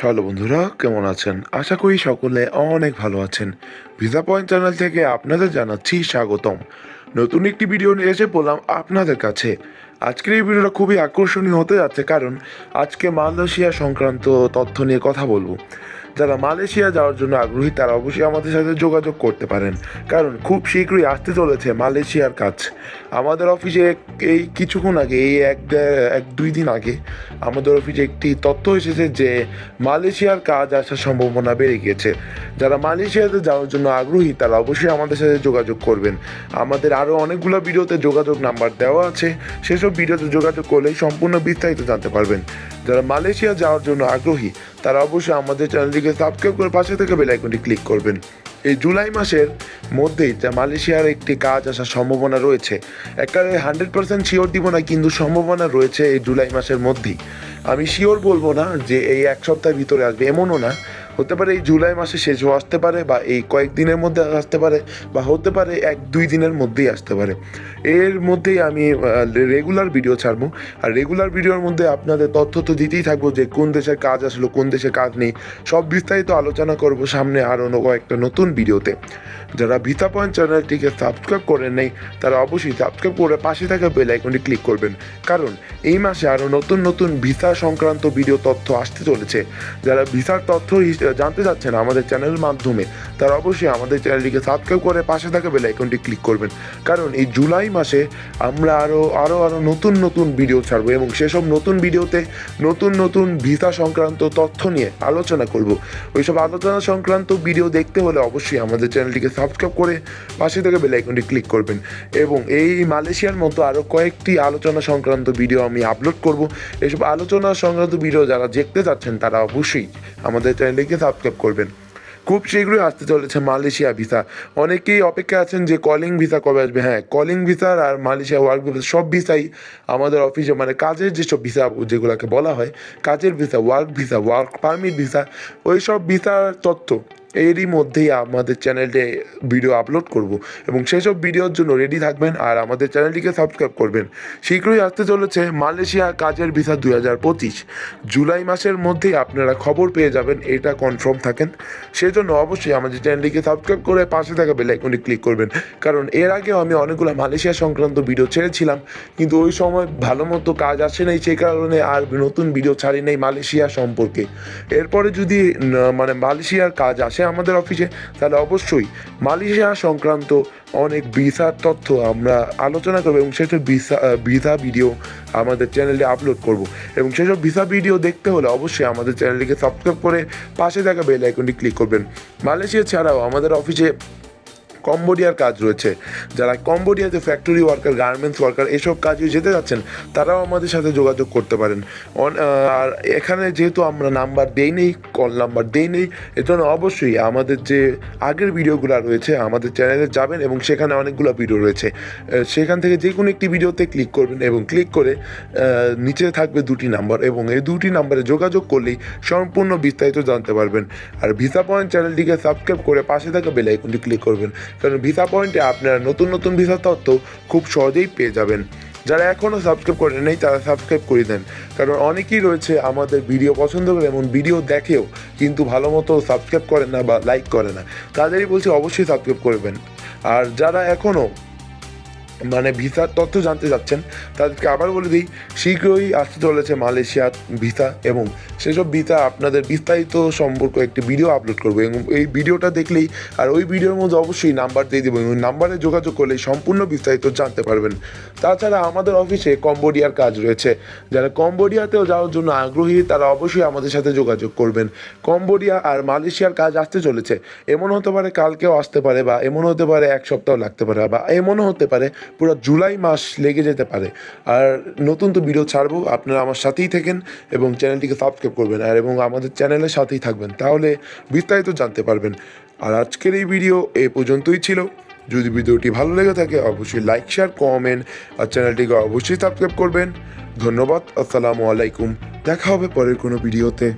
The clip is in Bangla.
হ্যালো বন্ধুরা, কেমন আছেন? আশা করি সকলে অনেক ভালো আছেন। ভিসা পয়েন্ট চ্যানেল থেকে আপনাদের জানাচ্ছি স্বাগতম। নতুন একটি ভিডিও নিয়ে এসে বললাম আপনাদের কাছে। আজকের এই ভিডিওটা খুবই আকর্ষণীয় হতে যাচ্ছে, কারণ আজকে মালয়েশিয়া সংক্রান্ত তথ্য নিয়ে কথা বলব। যারা মালয়েশিয়া যাওয়ার জন্য আগ্রহী, তারা অবশ্যই আমাদের সাথে যোগাযোগ করতে পারেন, কারণ খুব শীঘ্রই আসতে চলেছে মালয়েশিয়ার কাজ আমাদের অফিসে এই কিছুক্ষণ আগে, এই এক এক দুই দিন আগে আমাদের অফিসে একটি তথ্য এসেছে যে মালয়েশিয়ার কাজ আসার সম্ভাবনা বেড়ে গিয়েছে। যারা মালয়েশিয়াতে যাওয়ার জন্য আগ্রহী, তারা অবশ্যই আমাদের সাথে যোগাযোগ করবেন। আমাদের আরও অনেকগুলো ভিডিওতে যোগাযোগ নাম্বার দেওয়া আছে। সেসব ভিডিওতে যোগাযোগ করলেই সম্পূর্ণ বিস্তারিত জানতে পারবেন। যারা মালয়েশিয়া যাওয়ার জন্য আগ্রহী, তারা অবশ্যই আমাদের চ্যানেলটিকে সাবস্ক্রাইব করে পাশে থেকে বেল আইকনটি ক্লিক করবেন। এই জুলাই মাসের মধ্যেই যা মালয়েশিয়ার একটি কাজ আসার সম্ভাবনা রয়েছে, একেবারে হান্ড্রেড পার্সেন্ট শিওর দিব না, কিন্তু সম্ভাবনা রয়েছে এই জুলাই মাসের মধ্যেই। আমি শিওর বলব না যে এই এক সপ্তাহের ভিতরে আসবে, এমনও না হতে পারে এই জুলাই মাসে শেষও আসতে পারে বা এই কয়েকদিনের মধ্যে আসতে পারে বা হতে পারে এক দুই দিনের মধ্যেই আসতে পারে। এর মধ্যেই আমি রেগুলার ভিডিও ছাড়বো। আর রেগুলার ভিডিওর মধ্যে আপনাদের তথ্য তো দিতেই থাকব যে কোন দেশের কাজ আসলো, কোন দেশে কাজ নেই। সব বিস্তারিত আলোচনা করব সামনে আরও কয়েকটা নতুন ভিডিওতে যারা ভিতা পয়েন্ট চ্যানেলটিকে সাবস্ক্রাইব করেন নেই, তারা অবশ্যই সাবস্ক্রাইব করে পাশে থাকা বেল আইকনটি ক্লিক করবেন। কারণ এই মাসে আরও নতুন নতুন ভিসা সংক্রান্ত ভিডিও তথ্য আসতে চলেছে। যারা ভিসার তথ্য জানতে চাচ্ছেন আমাদের চ্যানেলের মাধ্যমে, তারা অবশ্যই আমাদের চ্যানেলটিকে সাবস্ক্রাইব করে পাশে থাকা বেল আইকনটি ক্লিক করবেন। কারণ এই জুলাই মাসে আমরা আরও আরও আরও নতুন নতুন ভিডিও ছাড়বো এবং সেসব নতুন ভিডিওতে নতুন নতুন ভিসা সংক্রান্ত তথ্য নিয়ে আলোচনা করব। ওইসব আলোচনা সংক্রান্ত ভিডিও দেখতে হলে অবশ্যই আমাদের চ্যানেলটিকে সাবস্ক্রাইব করে পাশে থেকে বেল আইকনটি ক্লিক করবেন। এবং এই মালয়েশিয়ার মতো আরও কয়েকটি আলোচনা সংক্রান্ত ভিডিও আমি আপলোড করব। এসব আলোচনা সংক্রান্ত ভিডিও যারা দেখতে চাচ্ছেন তারা অবশ্যই আমাদের চ্যানেলটিকে সাবস্ক্রাইব করবেন। খুব শীঘ্রই আসতে চলেছে মালয়েশিয়া ভিসা। অনেকেই অপেক্ষা আছেন যে কলিং ভিসা কবে আসবে। হ্যাঁ কলিং ভিসার আর মালয়েশিয়া ওয়ার্ক ভিসা সব ভিসাই আমাদের অফিসে মানে কাজের যেসব ভিসা যেগুলোকে বলা হয়, কাজের visa work visa work permit visa ওই সব ভিসার তথ্য এরই মধ্যেই আমাদের চ্যানেলে ভিডিও আপলোড করব এবং সেসব ভিডিওর জন্য রেডি থাকবেন আর আমাদের চ্যানেলটিকে সাবস্ক্রাইব করবেন। শীঘ্রই আসতে চলেছে মালয়েশিয়া কাজের ভিসা দুই হাজার পঁচিশ। জুলাই মাসের মধ্যেই আপনারা খবর পেয়ে যাবেন, এটা কনফার্ম থাকেন। সেজন্য অবশ্যই আমাদের চ্যানেলটিকে সাবস্ক্রাইব করে পাশে থাকা বেল আইকনটি ক্লিক করবেন। কারণ এর আগেও আমি অনেকগুলো মালয়েশিয়া সংক্রান্ত ভিডিও ছেড়েছিলাম, কিন্তু ওই সময় ভালো মতো কাজ আসে নাই সেই কারণে আর নতুন ভিডিও ছাড়ি নাই মালয়েশিয়া সম্পর্কে। এরপরে যদি মানে মালয়েশিয়ার কাজ আসে আমাদের অফিসে তাহলে অবশ্যই মালয়েশিয়া সংক্রান্ত অনেক ভিসার তথ্য আমরা আলোচনা করব এবং সেসব ভিসা ভিসা ভিডিও আমাদের চ্যানেলে আপলোড করব। এবং সেসব ভিসা ভিডিও দেখতে হলে অবশ্যই আমাদের চ্যানেলটিকে সাবস্ক্রাইব করে পাশে থাকা বেল আইকনটি ক্লিক করবেন। মালয়েশিয়া ছাড়াও আমাদের অফিসে কম্বোডিয়ার কাজ রয়েছে। যারা কম্বোডিয়াতে ফ্যাক্টরি ওয়ার্কার গার্মেন্টস ওয়ার্কার এসব কাজে যেতে যাচ্ছেন, তারাও আমাদের সাথে যোগাযোগ করতে পারেন। আর এখানে যেহেতু আমরা নাম্বার দেই নেই কল নাম্বার দেই নেই এর জন্য অবশ্যই আমাদের যে আগের ভিডিওগুলো রয়েছে, আমাদের চ্যানেলে যাবেন এবং সেখানে অনেকগুলো ভিডিও রয়েছে। সেখান থেকে যে কোনো একটি ভিডিওতে ক্লিক করবেন এবং ক্লিক করে নিচে থাকবে দুটি নাম্বার এবং এই দুটি নাম্বারে যোগাযোগ করলেই সম্পূর্ণ বিস্তারিত জানতে পারবেন। আর ভিসা পয়েন্ট চ্যানেলটিকে সাবস্ক্রাইব করে পাশে থাকা বেল আইকনটি ক্লিক করবেন। কারণ ভিসা পয়েন্টে আপনারা নতুন নতুন ভিসা তথ্য খুব সহজেই পেয়ে যাবেন। যারা এখনও সাবস্ক্রাইব করেন নেই, তারা সাবস্ক্রাইব করে দেন। কারণ অনেকেই রয়েছে আমাদের ভিডিও পছন্দ করে এমন ভিডিও দেখেও কিন্তু ভালো মতো সাবস্ক্রাইব করে না বা লাইক করে না। তাদেরই বলছি অবশ্যই সাবস্ক্রাইব করবেন। আর যারা এখনও মানে ভিসার তথ্য জানতে চাচ্ছেন তাদেরকে আবার বলে দিই, শীঘ্রই আসতে চলেছে মালয়েশিয়া ভিসা এবং সেসব ভিসা আপনাদের বিস্তারিত সম্পর্ক একটি ভিডিও আপলোড করব এবং এই ভিডিওটা দেখলেই আর ওই ভিডিওর মধ্যে অবশ্যই নাম্বার দিয়ে দেবো এবং নাম্বারে যোগাযোগ করলেই সম্পূর্ণ বিস্তারিত জানতে পারবেন। তাছাড়া আমাদের অফিসে কম্বোডিয়ার কাজ রয়েছে। যারা কম্বোডিয়াতেও যাওয়ার জন্য আগ্রহী, তারা অবশ্যই আমাদের সাথে যোগাযোগ করবেন। কম্বোডিয়া আর মালয়েশিয়ার কাজ আসতে চলেছে। এমন হতে পারে কালকেও আসতে পারে বা এমন হতে পারে এক সপ্তাহ লাগতে পারে বা এমনও হতে পারে পুরো জুলাই মাস লেগে যেতে পারে। আর নতুন তো ভিডিও ছাড়বো, আপনারা আমার সাথেই থাকেন এবং চ্যানেলটিকে সাবস্ক্রাইব করবেন। আর এবং আমাদের চ্যানেলের সাথেই থাকবেন, তাহলে বিস্তারিত জানতে পারবেন। আর আজকের এই ভিডিও এ পর্যন্তই ছিল। যদি ভিডিওটি ভালো লেগে থাকে, অবশ্যই লাইক শেয়ার কমেন্ট আর চ্যানেলটিকে অবশ্যই সাবস্ক্রাইব করবেন। ধন্যবাদ, আসসালামু আলাইকুম। দেখা হবে পরের কোনো ভিডিওতে